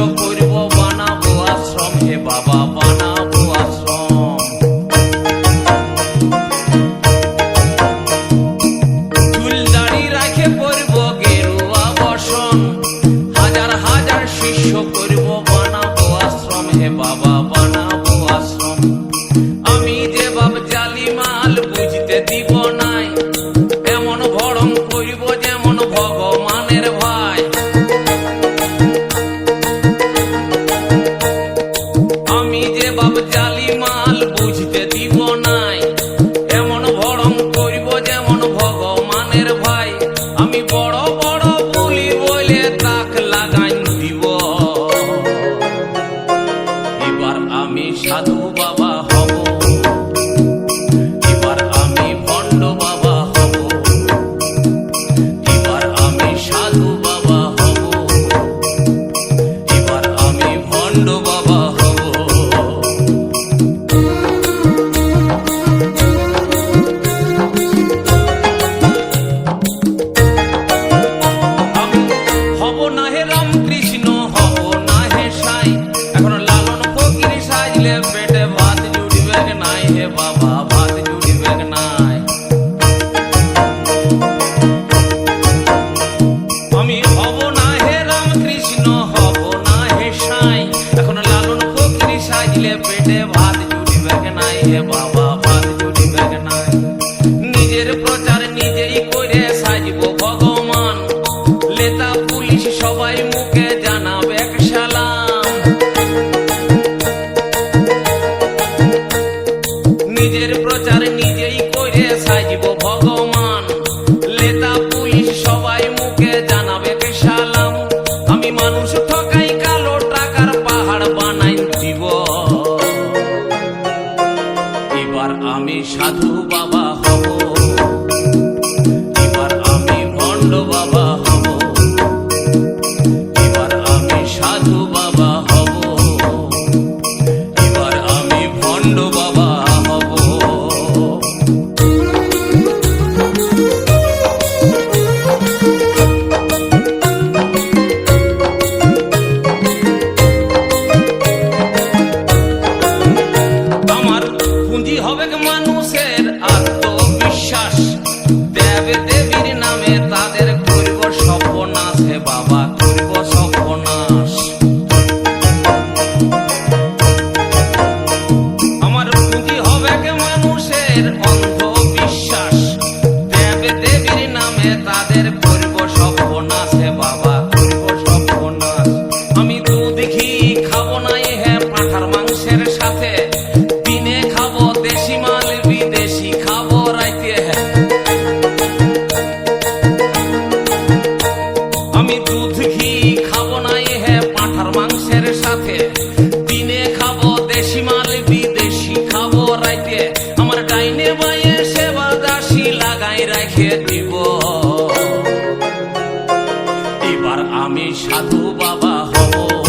Yo te থাকলে পেটে ভাত জুড়িবেক নাই হে বাবা ভাত জুড়িবেক নাই আমি হব না হে রামকৃষ্ণ হব না হে সাই এখন লালন ফকির সাজলে পেটে ভাত জুড়িবেক নাই হে বাবা, ভাত জুড়িবেক নাই নিজের প্রচার নিজেই করে আমি দুধ ঘি খাব না, এ হে পাঁঠার মাংসের সাথে। দিনে খাব দেশি মাল, বিদেশি খাব রাইতে হ্যাঁ আমি দুধ ঘি খাব না, এ পাঁঠার মাংসের সাথে। আর আমি সাধু বাবা হব।